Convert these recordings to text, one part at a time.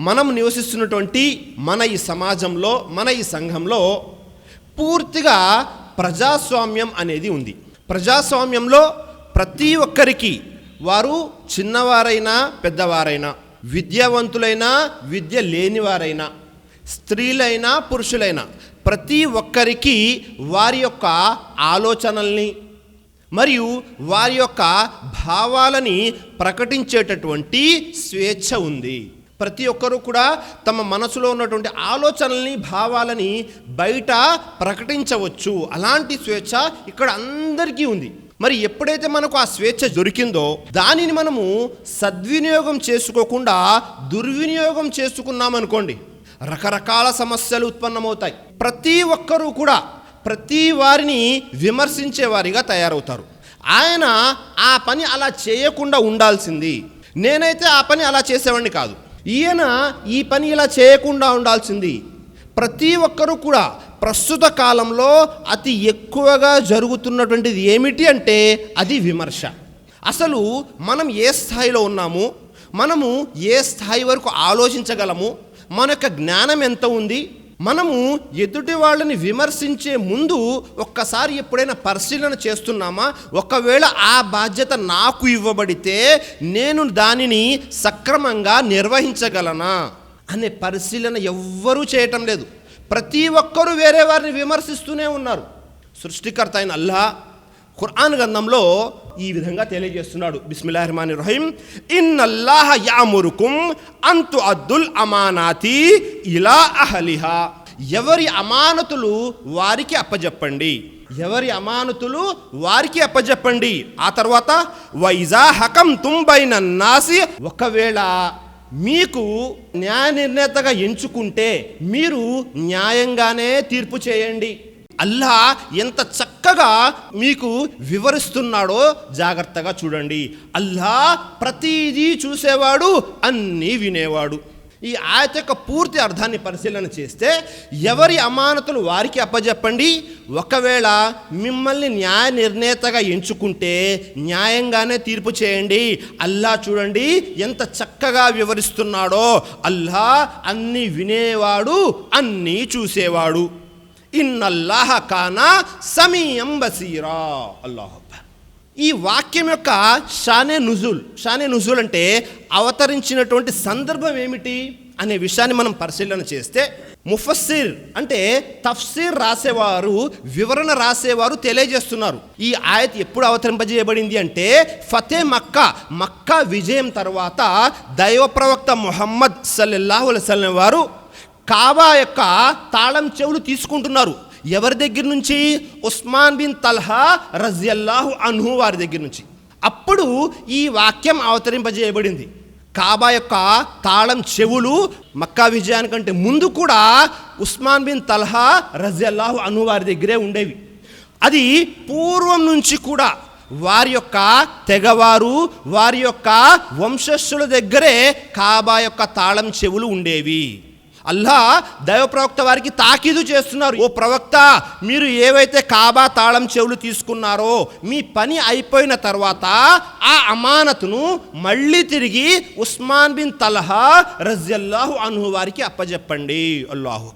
మనం నివసిస్తున్నటువంటి మన ఈ సమాజంలో మన ఈ సంఘంలో పూర్తిగా ప్రజాస్వామ్యం అనేది ఉంది. ప్రజాస్వామ్యంలో ప్రతి ఒక్కరికి వారు చిన్నవారైనా పెద్దవారైనా విద్యావంతులైనా విద్య లేనివారైనా స్త్రీలైనా పురుషులైనా ప్రతి ఒక్కరికి వారి యొక్క ఆలోచనల్ని మరియు వారి యొక్క భావాలని ప్రకటించేటటువంటి స్వేచ్ఛ ఉంది. ప్రతి ఒక్కరూ కూడా తమ మనసులో ఉన్నటువంటి ఆలోచనల్ని భావాలని బయట ప్రకటించవచ్చు. అలాంటి స్వేచ్ఛ ఇక్కడ అందరికీ ఉంది. మరి ఎప్పుడైతే మనకు ఆ స్వేచ్ఛ దొరికిందో దానిని మనము సద్వినియోగం చేసుకోకుండా దుర్వినియోగం చేసుకున్నామనుకోండి రకరకాల సమస్యలు ఉత్పన్నమవుతాయి. ప్రతి ఒక్కరూ కూడా ప్రతి వారిని విమర్శించే వారిగా తయారవుతారు. ఆయన ఆ పని అలా చేయకుండా ఉండాల్సింది. నేనైతే ఆ పని అలా చేసేవాడిని కాదు. ఈయన ఈ పని ఇలా చేయకుండా ఉండాల్సింది. ప్రతి ఒక్కరూ కూడా ప్రస్తుత కాలంలో అతి ఎక్కువగా జరుగుతున్నటువంటిది ఏమిటి అంటే అది విమర్శ. అసలు మనం ఏ స్థాయిలో ఉన్నాము? మనము ఏ స్థాయి వరకు ఆలోచించగలము? మన యొక్క జ్ఞానం ఎంత ఉంది? మనము ఎదుటి వాళ్ళని విమర్శించే ముందు ఒక్కసారి ఎప్పుడైనా పరిశీలన చేస్తున్నామా? ఒకవేళ ఆ బాధ్యత నాకు ఇవ్వబడితే నేను దానిని సక్రమంగా నిర్వహించగలనా? అనే పరిశీలన ఎవ్వరూ చేయటం లేదు. ప్రతి ఒక్కరూ వేరే వారిని విమర్శిస్తూనే ఉన్నారు. సృష్టికర్త అయిన అల్లా ఖురాన్ గ్రంథంలో ఈ విధంగా తెలియజేస్తున్నాడు. బిస్మిల్లాహ్ రహమాన్ రహీం ఇన్ అల్లాహ యామురుకుం అంతు అద్దుల్ అమానాతి ఇలా అహలిహా. ఎవరి అమానతులు వారికి అప్పజెప్పండి. ఎవరి అమానతులు వారికి అప్పజెప్పండి. ఆ తర్వాత వైజా హకం తుంబైన నాసి. ఒకవేళ మీకు న్యాయ నిర్ణేతగా ఎంచుకుంటే మీరు న్యాయంగానే తీర్పు చేయండి. అల్లా ఎంత చక్కగా మీకు వివరిస్తున్నాడో జాగ్రత్తగా చూడండి. అల్లా ప్రతిదీ చూసేవాడు అన్నీ వినేవాడు. ఈ ఆయత యొక్క పూర్తి అర్థాన్ని పరిశీలన చేస్తే ఎవరి అమానతులు వారికి అప్పజెప్పండి. ఒకవేళ మిమ్మల్ని న్యాయ నిర్ణేతగా ఎంచుకుంటే న్యాయంగానే తీర్పు చేయండి. అల్లా చూడండి ఎంత చక్కగా వివరిస్తున్నాడో. అల్లా అన్నీ వినేవాడు అన్నీ చూసేవాడు. ఇన్నల్లాహ కానా సమీయం బసీరా. అల్లాహ్ ఈ వాక్యం యొక్క షానే నుజుల్. షానే నుజుల్ అంటే అవతరించినటువంటి సందర్భం ఏమిటి అనే విషయాన్ని మనం పరిశీలన చేస్తే ముఫస్సిర్ అంటే తఫ్సీర్ రాసేవారు వివరణ రాసేవారు తెలియజేస్తున్నారు. ఈ ఆయత్ ఎప్పుడు అవతరింపజేయబడింది అంటే ఫతే మక్కా మక్కా విజయం తర్వాత దైవ ప్రవక్త మొహమ్మద్ సల్లల్లాహు అలైహి వారు కాబా యొక్క తాళం చెవులు తీసుకుంటున్నారు. ఎవరి దగ్గర నుంచి? ఉస్మాన్ బిన్ తల్హా రజియల్లాహు అన్హు వారి దగ్గర నుంచి. అప్పుడు ఈ వాక్యం అవతరింపజేయబడింది. కాబా యొక్క తాళం చెవులు మక్కా విజయానికంటే ముందు కూడా ఉస్మాన్ బిన్ తల్హా రజియల్లాహు అన్హు వారి దగ్గరే ఉండేవి. అది పూర్వం నుంచి కూడా వారి యొక్క తెగవారు వారి యొక్క వంశస్థుల దగ్గరే కాబా యొక్క తాళం చెవులు ఉండేవి. అల్లా దైవ ప్రవక్త వారికి తాకీదు చేస్తున్నారు. ఓ ప్రవక్త మీరు ఏవైతే కాబా తాళం చెవులు తీసుకున్నారో మీ పని అయిపోయిన తర్వాత ఆ అమానతును మళ్ళీ తిరిగి ఉస్మాన్ బిన్ తలహా రజల్లాహు అన్హు వారికి అప్పజెప్పండి. అల్లాహు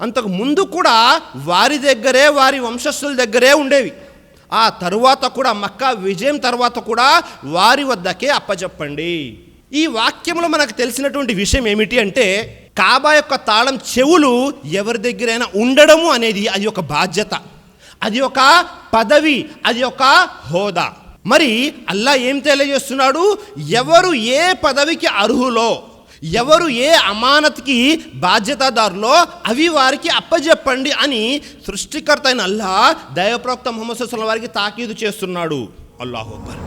అంతకు ముందు కూడా వారి దగ్గరే వారి వంశస్థుల దగ్గరే ఉండేవి. ఆ తరువాత కూడా మక్కా విజయం తర్వాత కూడా వారి వద్దకే అప్పచెప్పండి ఈ వాక్యంలో మనకు తెలిసినటువంటి విషయం ఏమిటి అంటే కాబా యొక్క తాళం చెవులు ఎవరి దగ్గరైనా ఉండడము అనేది అది ఒక బాధ్యత. అది ఒక పదవి అది ఒక హోదా. మరి అల్లా ఏం తెలియజేస్తున్నాడు? ఎవరు ఏ పదవికి అర్హులో ఎవరు ఏ అమానత్కి బాధ్యతాదారులో అవి వారికి అప్పజెప్పండి అని సృష్టికర్త అయిన అల్లా దైవప్రోక్త మొహమ్మద్ వారికి తాకీదు చేస్తున్నాడు. అల్లాహోబర్